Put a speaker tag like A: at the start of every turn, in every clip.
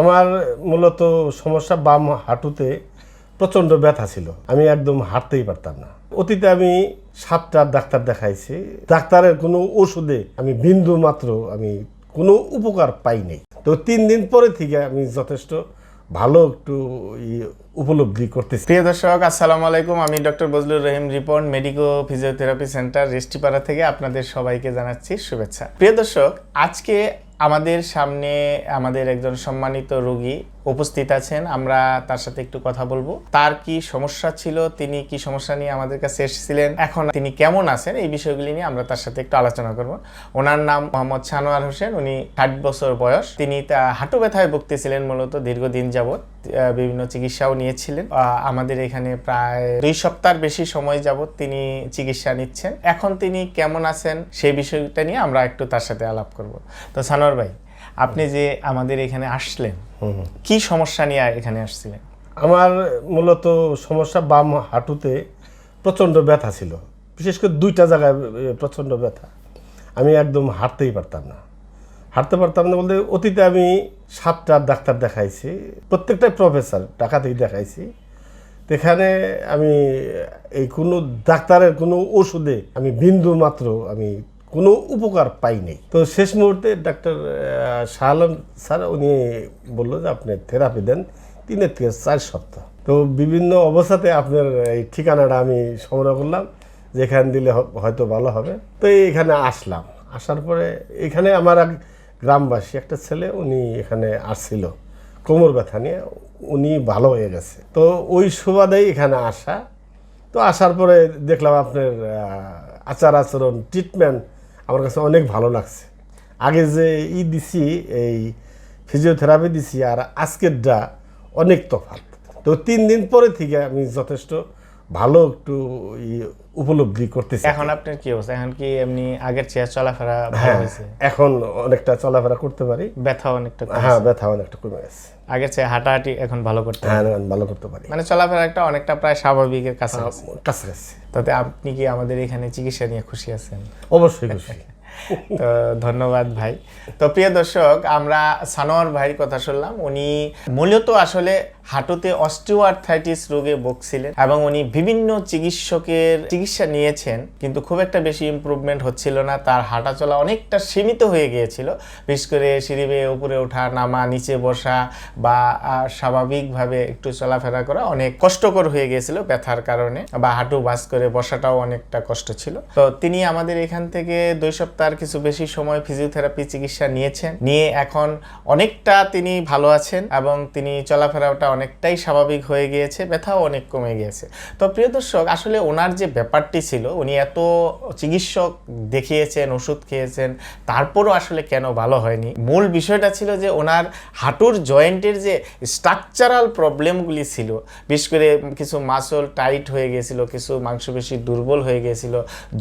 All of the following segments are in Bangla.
A: আমার মূলত সমস্যা বাম হাঁটুতে প্রচণ্ড ব্যথা ছিল। আমি একদম হাঁটতেই পারতাম না। অতীতে আমি সাতটা ডাক্তার দেখাইছি। ডাক্তারের কোনো ওষুধে আমি বিন্দু মাত্র আমি কোনো উপকার পাই নাই। তো তিন দিন পরে থেকে আমি যথেষ্ট ভালো একটু উপলব্ধি করতেছি।
B: প্রিয় দর্শক, আসসালামু আলাইকুম। আমি doctor Bazlur Rahim Ripon medico physiotherapy centre Restipara থেকে আপনাদের সবাইকে জানাচ্ছি শুভেচ্ছা। প্রিয় দর্শক, আজকে আমাদের সামনে আমাদের একজন সম্মানিত রোগী উপস্থিত আছেন, আমরা তার সাথে একটু কথা বলব। তার কি সমস্যা ছিল, তিনি কি সমস্যা নিয়ে আমাদের কাছে এসেছিলেন, এখন তিনি কেমন আছেন, এই বিষয়গুলি নিয়ে আমরা তার সাথে একটু আলোচনা করব। ওনার নাম মোহাম্মদ সানোয়ার হোসেন, উনি ষাট বছর বয়স। তিনি তা হাঁটু ব্যথায় ভুগতেছিলেন মূলত দীর্ঘদিন যাবৎ বিভিন্ন চিকিৎসাও নিয়েছিলেন। আমাদের এখানে প্রায় দুই সপ্তাহের বেশি সময় যাবৎ তিনি চিকিৎসা নিচ্ছেন। এখন তিনি কেমন আছেন সেই বিষয়টা নিয়ে আমরা একটু তার সাথে আলাপ করব। তো সানোয়ার ভাই আপনি যে আমাদের এখানে আসলেন কি সমস্যা নিয়ে এখানে আসছিলেন?
A: আমার মূলত সমস্যা বাম হাঁটুতে প্রচণ্ড ব্যথা ছিল। বিশেষ করে দুইটা জায়গায় প্রচণ্ড ব্যথা। আমি একদম হাঁটতেই পারতাম না। হাঁটতে পারতাম না বলতে অতীতে আমি সাতটা ডাক্তার দেখাইছি প্রত্যেকটাই প্রফেসর ঢাকাতেই দেখাইছি। তো এখানে আমি এই কোনো ডাক্তারের কোনো ওষুধে আমি বিন্দু মাত্র আমি কোনো উপকার পাই তো শেষ মুহূর্তে ডাক্তার শাহ আলম স্যার উনি বলল যে আপনি থেরাপি দেন তিনের থেকে চার সপ্তাহ। তো বিভিন্ন অবস্থাতে আপনার এই ঠিকানাটা আমি সংগ্রহ করলাম, যেখানে দিলে হয়তো ভালো হবে। তো এখানে আসলাম। আসার পরে এখানে আমার এক গ্রামবাসী, একটা ছেলে উনি এখানে আসছিল। কোমর ব্যথা নিয়ে উনি ভালো হয়ে গেছে। তো ওই সুবাদেই এখানে আসা। তো আসার পরে দেখলাম আপনার আচার আচরণ ট্রিটমেন্ট আমার কাছে অনেক ভালো লাগছে। আগে যে ই দিছি, এই ফিজিওথেরাপি দিছি, আর আজকেরটা অনেক তফাত তো তিন দিন পরে থেকে আমি যথেষ্ট ভালো একটু উপলব্ধি করতেছে।
B: এখন আপনার কি অবস্থা? এখন কি এমনি আগের চেয়ে চলাফেরা ভালো
A: হ্যাঁ
B: হয়েছে?
A: এখন অনেকটা চলাফেরা করতে পারি।
B: ব্যথা অনেকটা।
A: হ্যাঁ ব্যথা অনেকটা কমে গেছে।
B: আগের চেয়ে হাঁটাহাঁটি এখন ভালো করতে
A: হ্যাঁ ভালো করতে পারি।
B: মানে চলাফেরাটা অনেকটা প্রায় স্বাভাবিকের কাছে
A: কাছাকাছি।
B: তাতে আপনি কি আমাদের এখানে চিকিৎসা নিয়ে খুশি আছেন?
A: অবশ্যই খুশি।
B: তো ধন্যবাদ ভাই। তো প্রিয় দর্শক আমরা সানোয়ার ভাইয়ের কথা শুনলাম। উনি মূলত আসলে হাঁটুতে অস্টিওআর্থাইটিস রোগে ভুগছিলেন এবং উনি বিভিন্ন চিকিৎসকের চিকিৎসা নিয়েছেন, কিন্তু খুব একটা বেশি ইমপ্রুভমেন্ট হচ্ছিল না। তার হাঁটা চলা অনেকটা সীমিত হয়ে গিয়েছিল। বিশেষ করে সিঁড়ি বেয়ে উপরে ওঠা, নামা, নিচে বসা বা স্বাভাবিকভাবে একটু চলাফেরা করা অনেক কষ্টকর হয়ে গিয়েছিল ব্যথার কারণে বা হাঁটু বাস করে বসাটাও অনেকটা কষ্ট ছিল। তো তিনি আমাদের এখান থেকে দুই সপ্তাহের কিছু বেশি সময় ফিজিওথেরাপি চিকিৎসা নিয়েছেন। নিয়ে এখন অনেকটা তিনি ভালো আছেন এবং তিনি চলাফেরাটা অনেকটাই স্বাভাবিক হয়ে গিয়েছে, ব্যথাও অনেক কমে গিয়েছে। তো প্রিয় দর্শক, আসলে ওনার যে ব্যাপারটি ছিল, উনি এত চিকিৎসক দেখিয়েছেন, ওষুধ খেয়েছেন, তারপরও আসলে কেন ভালো হয়নি? মূল বিষয়টা ছিল যে ওনার হাঁটুর জয়েন্টের যে স্ট্রাকচারাল প্রবলেমগুলি ছিল, বিশেষ করে কিছু মাসল টাইট হয়ে গিয়েছিল, কিছু মাংসপেশি দুর্বল হয়ে গিয়েছিল,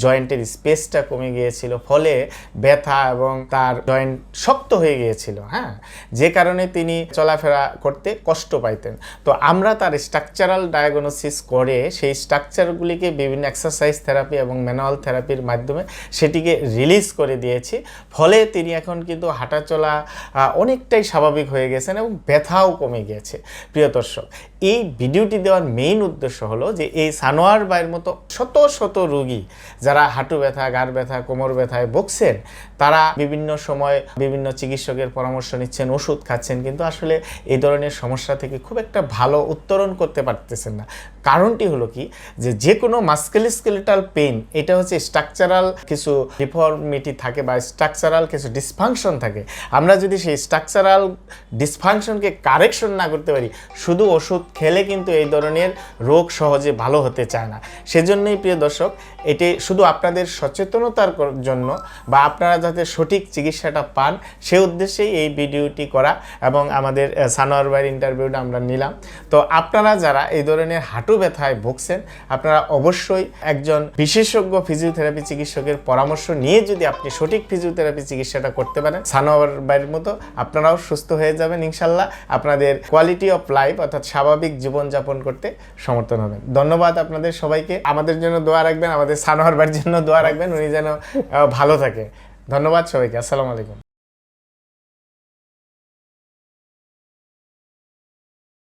B: জয়েন্টের স্পেসটা কমে গিয়েছিল, ফলে ব্যথা এবং তার জয়েন্ট শক্ত হয়ে গিয়েছিল হ্যাঁ? যে কারণে তিনি চলাফেরা করতে কষ্ট পাইতেন তো আমরা তার স্ট্রাকচারাল ডায়াগনোসিস করে সেই স্ট্রাকচারগুলিকে বিভিন্ন এক্সারসাইজ থেরাপি এবং ম্যানুয়াল থেরাপির মাধ্যমে সেটিকে রিলিজ করে দিয়েছি। ফলে তিনি এখন কিন্তু হাঁটাচলা অনেকটাই স্বাভাবিক হয়ে গেছেন এবং ব্যথাও কমে গিয়েছে প্রিয় দর্শক, এই ভিডিওটি দেওয়ার মেইন উদ্দেশ্য হলো যে এই সানোয়ার বাইয়ের মতো শত শত রুগী যারা হাঁটু ব্যথা গাড় ব্যথা, কোমর ব্যথায় ভুগছেন, তারা বিভিন্ন সময় বিভিন্ন চিকিৎসকের পরামর্শ নিচ্ছেন, ওষুধ খাচ্ছেন, কিন্তু আসলে এই ধরনের সমস্যা থেকে খুব একটা ভালো উত্তরণ করতে পারতেছেন না। কারণটি হলো কি? যে যে কোনো মাস্কেলিস্কেলেটাল পেন এটা হচ্ছে স্ট্রাকচারাল কিছু ডিফর্মিটি থাকে বা স্ট্রাকচারাল কিছু ডিসফাংশন থাকে। আমরা যদি সেই স্ট্রাকচারাল ডিসফাংশনকে কারেকশন না করতে পারি, শুধু ওষুধ খেলে কিন্তু এই ধরনের রোগ সহজে ভালো হতে চায় না। সেজন্যই প্রিয় দর্শক, এটি শুধু আপনাদের সচেতনতার জন্য বা আপনারা যাতে সঠিক চিকিৎসাটা পান, সে উদ্দেশ্যেই এই ভিডিওটি করা এবং আমাদের সানোয়ার ভাইয়ের ইন্টারভিউটা আমরা নিলাম। তো আপনারা যারা এই ধরনের হাঁটু ব্যথায় ভুগছেন, আপনারা অবশ্যই একজন বিশেষজ্ঞ ফিজিওথেরাপি চিকিৎসকের পরামর্শ নিয়ে যদি আপনি সঠিক ফিজিওথেরাপি চিকিৎসাটা করতে পারেন, সানোয়ার ভাইয়ের মতো আপনারাও সুস্থ হয়ে যাবেন ইনশাল্লাহ। আপনাদের কোয়ালিটি অফ লাইফ অর্থাৎ স্বাভাবিক জীবনযাপন করতে সমর্থন হবেন। ধন্যবাদ আপনাদের সবাইকে। আমাদের জন্য দোয়া রাখবেন, আমাদের সানোয়ার ভাইয়ের জন্য দোয়া রাখবেন। উনি যেন ভালো থাকে। ধন্যবাদ সবাইকে। আসসালামু আলাইকুম।